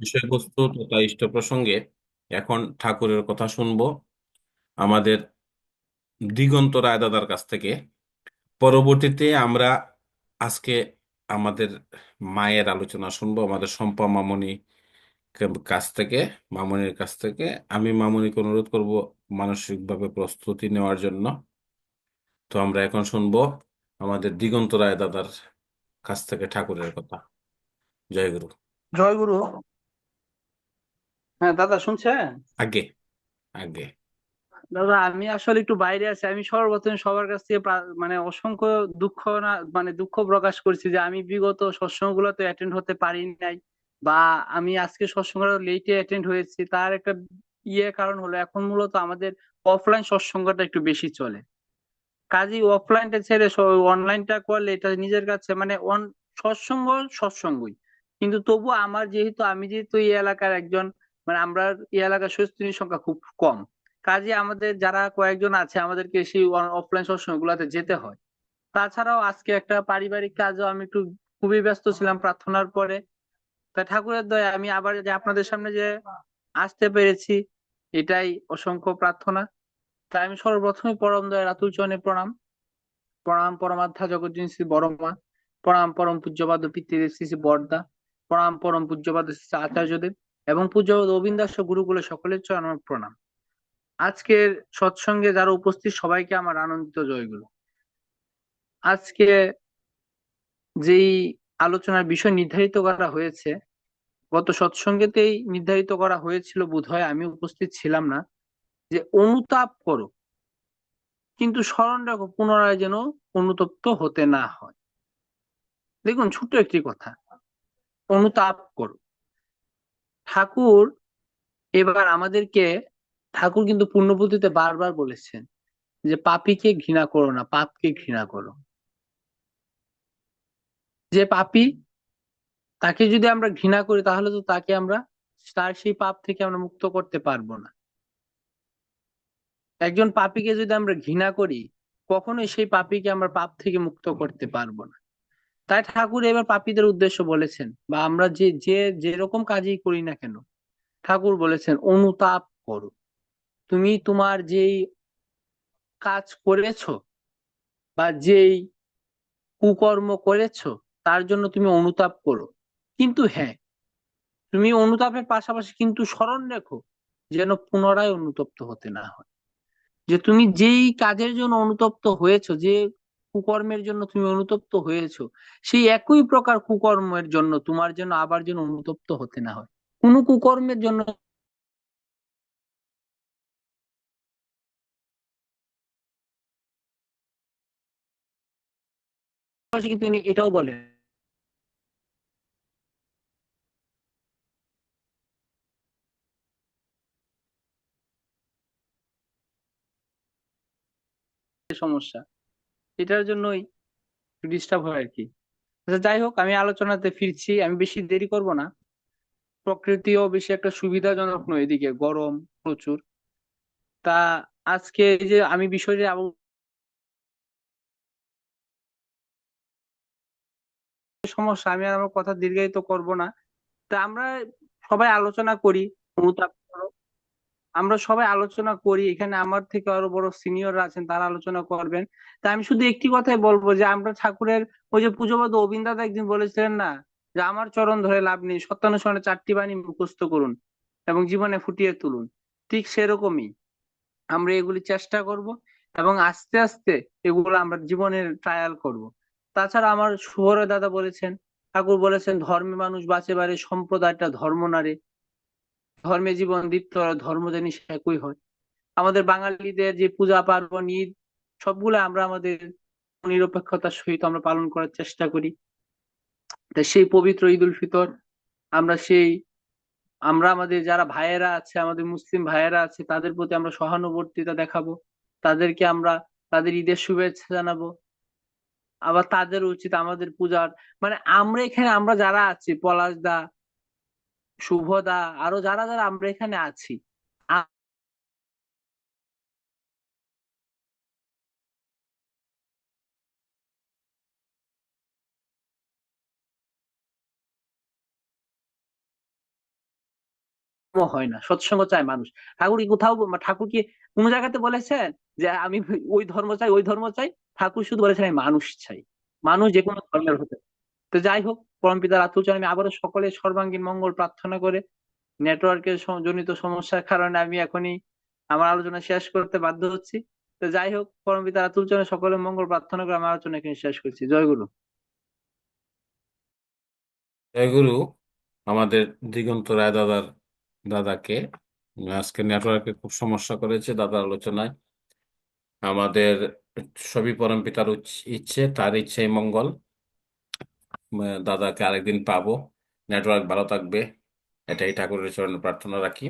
বিষয়বস্তু তথা ইষ্ট প্রসঙ্গে এখন ঠাকুরের কথা শুনব। আমাদের দিগন্ত রায় দাদার কাছ থেকে। পরবর্তীতে আমরা আজকে আমাদের মায়ের আলোচনা শুনব, আমাদের শম্পা মামনি কাছ থেকে, মামনির কাছ থেকে। আমি মামনিকে অনুরোধ করব মানসিকভাবে প্রস্তুতি নেওয়ার জন্য। তো আমরা এখন শুনব আমাদের দিগন্ত রায় দাদার কাছ থেকে ঠাকুরের কথা। জয় গুরু। জয় গুরু হ্যাঁ দাদা শুনছেন? আগে আগে। দাদা আমি আসলে একটু বাইরে আছি। আমি সর্বপ্রথম সবার কাছ থেকে মানে অসংখ্য দুঃখ না মানে দুঃখ প্রকাশ করছি যে আমি বিগত সৎসঙ্গ সৎসঙ্গগুলোতে অ্যাটেন্ড হতে পারি নাই বা আমি আজকে সৎসঙ্গ লেটে অ্যাটেন্ড হয়েছি। তার একটা ইয়ে কারণ হলো এখন মূলত আমাদের অফলাইন সৎসঙ্গটা একটু বেশি চলে। কাজেই অফলাইনটা ছেড়ে অনলাইনটা করলে এটা নিজের কাছে মানে অন সৎসঙ্গ সৎসঙ্গই। কিন্তু তবু আমার যেহেতু আমি যেহেতু এই এলাকার একজন মানে আমরা এই এলাকার সুস্থির সংখ্যা খুব কম। কাজে আমাদের যারা কয়েকজন আছে, আমাদেরকে সেই অফলাইন সৎসঙ্গ গুলাতে যেতে হয়। তাছাড়াও আজকে একটা পারিবারিক কাজও আমি একটু খুবই ব্যস্ত ছিলাম প্রার্থনার পরে। তা ঠাকুরের দয়া, আমি আবার যে আপনাদের সামনে যে আসতে পেরেছি, এটাই অসংখ্য প্রার্থনা। তাই আমি সর্বপ্রথমে পরম দয়া রাতুল চরণে প্রণাম। প্রণাম পরমাধ্যা জগৎজনী শ্রী বড়মা, প্রণাম পরম পূজ্যপাদ পিতৃদেব শ্রী বরদা। প্রণাম পরম পূজ্যপাদ আচার্যদেব এবং পূজ্যপাদ অবিন্দাস গুরুকুলে সকলের চরণ আমার প্রণাম। আজকের সৎসঙ্গে যারা উপস্থিত, সবাইকে আমার আনন্দিত জয়গুলো। আজকে যেই আলোচনার বিষয় নির্ধারিত করা হয়েছে, গত সৎসঙ্গেতেই নির্ধারিত করা হয়েছিল বোধহয়, আমি উপস্থিত ছিলাম না, যে অনুতাপ করো, কিন্তু স্মরণ রাখো, পুনরায় যেন অনুতপ্ত হতে না হয়। দেখুন, ছোট্ট একটি কথা। অনুতাপ করো। ঠাকুর এবার আমাদেরকে, ঠাকুর কিন্তু পূর্ণবুদ্ধিতে বারবার বলেছেন যে পাপীকে ঘৃণা করো না, পাপকে ঘৃণা করো। যে পাপী, তাকে যদি আমরা ঘৃণা করি, তাহলে তো তাকে আমরা, তার সেই পাপ থেকে আমরা মুক্ত করতে পারব না। একজন পাপীকে যদি আমরা ঘৃণা করি, কখনোই সেই পাপীকে আমরা পাপ থেকে মুক্ত করতে পারব না। তাই ঠাকুর এবার পাপীদের উদ্দেশ্য বলেছেন বা আমরা যে যে যেরকম কাজই করি না কেন, ঠাকুর বলেছেন, অনুতাপ করো। তুমি তোমার যেই কাজ করেছ বা যেই কুকর্ম করেছ, তার জন্য তুমি অনুতাপ করো। কিন্তু হ্যাঁ তুমি অনুতাপের পাশাপাশি কিন্তু স্মরণ রেখো যেন পুনরায় অনুতপ্ত হতে না হয়। যে তুমি যেই কাজের জন্য অনুতপ্ত হয়েছো, যে কুকর্মের জন্য তুমি অনুতপ্ত হয়েছো, সেই একই প্রকার কুকর্মের জন্য তোমার জন্য আবার যেন অনুতপ্ত হতে না হয়। কোন কুকর্মের জন্য তিনি এটাও বলেন সমস্যা। এটার জন্যই ডিস্টার্ব হয় আর কি আচ্ছা যাই হোক, আমি আলোচনাতে ফিরছি। আমি বেশি দেরি করব না। প্রকৃতিও বেশি একটা সুবিধাজনক নয় এদিকে, গরম প্রচুর। তা আজকে যে আমি বিষয়টা আব- সমস্যা, আমি আর আমার কথা দীর্ঘায়িত করব না। তা আমরা সবাই আলোচনা করি অনুতাপ আমরা সবাই আলোচনা করি, এখানে আমার থেকে আরও বড় সিনিয়ররা আছেন, তারা আলোচনা করবেন। তা আমি শুধু একটি কথাই বলব যে, আমরা ঠাকুরের ওই যে পুজোবাদ অবিন্দাদা একদিন বলেছিলেন না যে, আমার চরণ ধরে লাভ নেই সত্যানুসরণে চারটি বাণী মুখস্থ করুন এবং জীবনে ফুটিয়ে তুলুন। ঠিক সেরকমই আমরা এগুলি চেষ্টা করব এবং আস্তে আস্তে এগুলো আমরা জীবনের ট্রায়াল করব। তাছাড়া আমার শুভর দাদা বলেছেন, ঠাকুর বলেছেন, ধর্মে মানুষ বাঁচে বাড়ে, সম্প্রদায়টা ধর্ম নারে ধর্মে জীবন দীপ্ত ধর্ম জানি একই হয়। আমাদের বাঙালিদের যে পূজা, পার্বণ, ঈদ, সবগুলো আমরা আমাদের নিরপেক্ষতার সহিত আমরা পালন করার চেষ্টা করি। সেই পবিত্র ঈদ উল ফিতর, আমরা সেই, আমরা আমাদের যারা ভাইয়েরা আছে, আমাদের মুসলিম ভাইয়েরা আছে, তাদের প্রতি আমরা সহানুভূতিতা দেখাবো। তাদেরকে আমরা তাদের ঈদের শুভেচ্ছা জানাব। আবার তাদের উচিত আমাদের পূজার মানে আমরা এখানে, আমরা যারা আছি, পলাশ দা শুভ দা আরও যারা যারা আমরা এখানে আছি। হয় না, সৎসঙ্গ চায় মানুষ। ঠাকুর কি কোথাও ঠাকুর কি কোন জায়গাতে বলেছেন যে, আমি ওই ধর্ম চাই, ওই ধর্ম চাই। ঠাকুর শুধু বলেছেন, আমি মানুষ চাই। মানুষ যে কোনো ধর্মের হতে। তো যাই হোক, পরম পিতার আতুল আমি আবারও সকলে সর্বাঙ্গীন মঙ্গল প্রার্থনা করে নেটওয়ার্কের জনিত সমস্যার কারণে আমি এখনই আমার আলোচনা শেষ করতে বাধ্য হচ্ছি। তো যাই হোক, পরম পিতার আতুল সকলের মঙ্গল প্রার্থনা করে আমার আলোচনা এখানে শেষ করছি। জয় গুরু। জয়গুরু আমাদের দিগন্ত রায় দাদার দাদাকে। আজকে নেটওয়ার্কে খুব সমস্যা করেছে দাদার আলোচনায়। আমাদের সবই পরম পিতার ইচ্ছে, তার ইচ্ছেই মঙ্গল। দাদাকে আরেকদিন পাবো। নেটওয়ার্ক ভালো থাকবে। এটাই ঠাকুরের চরণে প্রার্থনা রাখি।